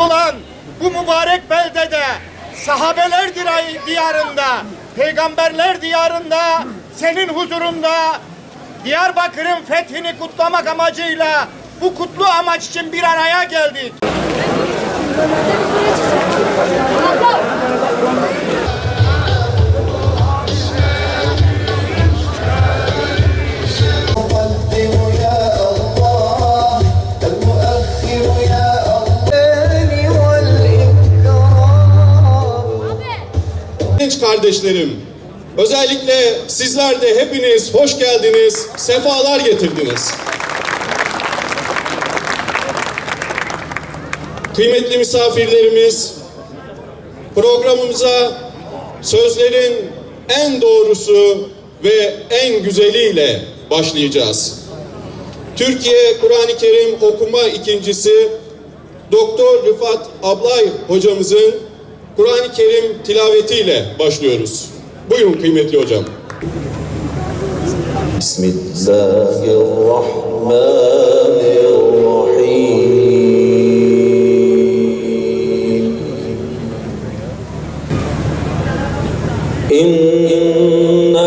olan bu mübarek beldede sahabeler diyarında, peygamberler diyarında, senin huzurunda Diyarbakır'ın fethini kutlamak amacıyla bu kutlu amaç için bir araya geldik. Kardeşlerim, özellikle sizler de hepiniz hoş geldiniz, sefalar getirdiniz. Kıymetli misafirlerimiz, programımıza sözlerin en doğrusu ve en güzeliyle başlayacağız. Türkiye Kur'an-ı Kerim okuma ikincisi Doktor Rıfat Ablay hocamızın Kur'an-ı Kerim tilavetiyle başlıyoruz. Buyurun kıymetli hocam. Bismillahirrahmanirrahim. İnnellezî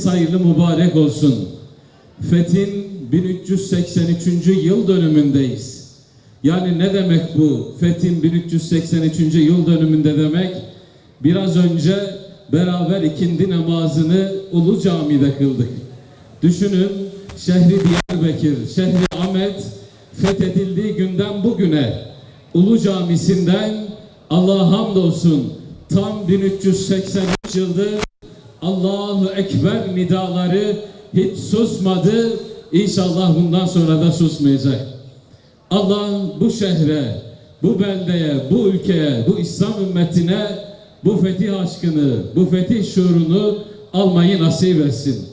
Fethiniz hayırlı mübarek olsun. Fethin 1383. yıl dönümündeyiz. Yani ne demek bu? Fethin 1383. yıl dönümünde demek biraz önce beraber ikindi namazını Ulu Cami'de kıldık. Düşünün şehri Diyarbakır, şehri Ahmet fethedildiği günden bugüne Ulu Camisi'nden Allah'a hamdolsun tam 1383 yıldır Allahu Ekber nidaları hiç susmadı. İnşallah bundan sonra da susmayacak. Allah bu şehre, bu beldeye, bu ülkeye, bu İslam ümmetine bu fetih aşkını, bu fetih şuurunu almayı nasip etsin.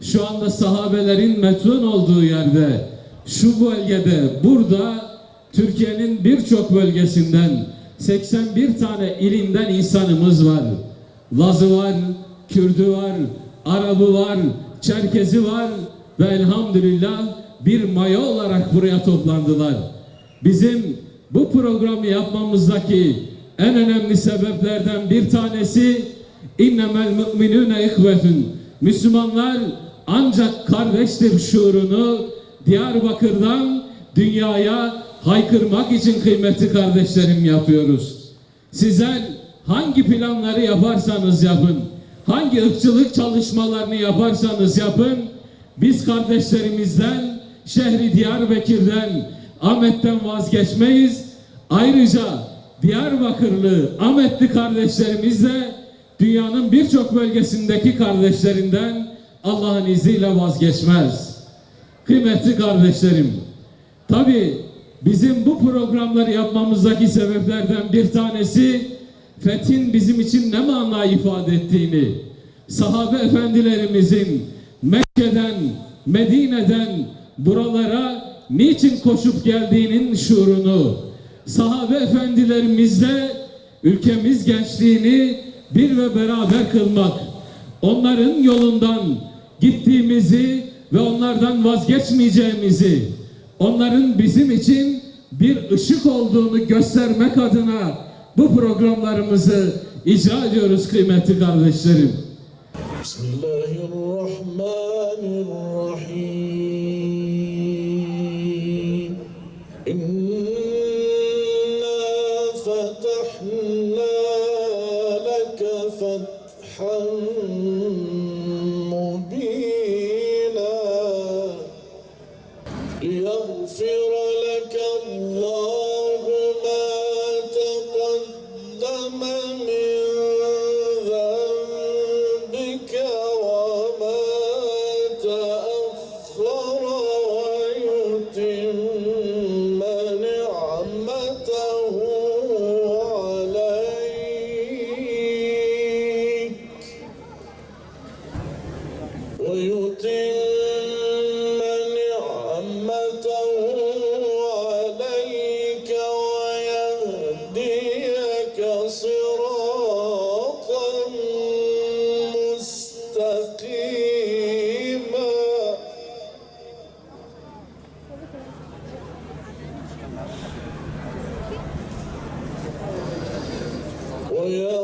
Şu anda sahabelerin metun olduğu yerde, şu bölgede, burada Türkiye'nin birçok bölgesinden 81 tane ilinden insanımız var. Lazı var, Kürdü var, Arabı var, Çerkezi var ve elhamdülillah bir maya olarak buraya toplandılar. Bizim bu programı yapmamızdaki en önemli sebeplerden bir tanesi innemel müminune ihvetun. Müslümanlar ancak kardeştir şuurunu Diyarbakır'dan dünyaya haykırmak için kıymetli kardeşlerim yapıyoruz. Sizler hangi planları yaparsanız yapın, hangi ırkçılık çalışmalarını yaparsanız yapın, biz kardeşlerimizden, şehri Diyarbakır'dan, Ahmet'ten vazgeçmeyiz. Ayrıca Diyarbakırlı, Ahmetli kardeşlerimiz de dünyanın birçok bölgesindeki kardeşlerinden Allah'ın izniyle vazgeçmez. Kıymetli kardeşlerim, tabi bizim bu programları yapmamızdaki sebeplerden bir tanesi fethin bizim için ne mana ifade ettiğini, sahabe efendilerimizin Medine'den buralara niçin koşup geldiğinin şuurunu, sahabe efendilerimizle ülkemiz gençliğini bir ve beraber kılmak, onların yolundan gittiğimizi ve onlardan vazgeçmeyeceğimizi, onların bizim için bir ışık olduğunu göstermek adına bu programlarımızı icra ediyoruz kıymetli kardeşlerim. Bismillahirrahmanirrahim. İnna fatahna leke fethan Yeah.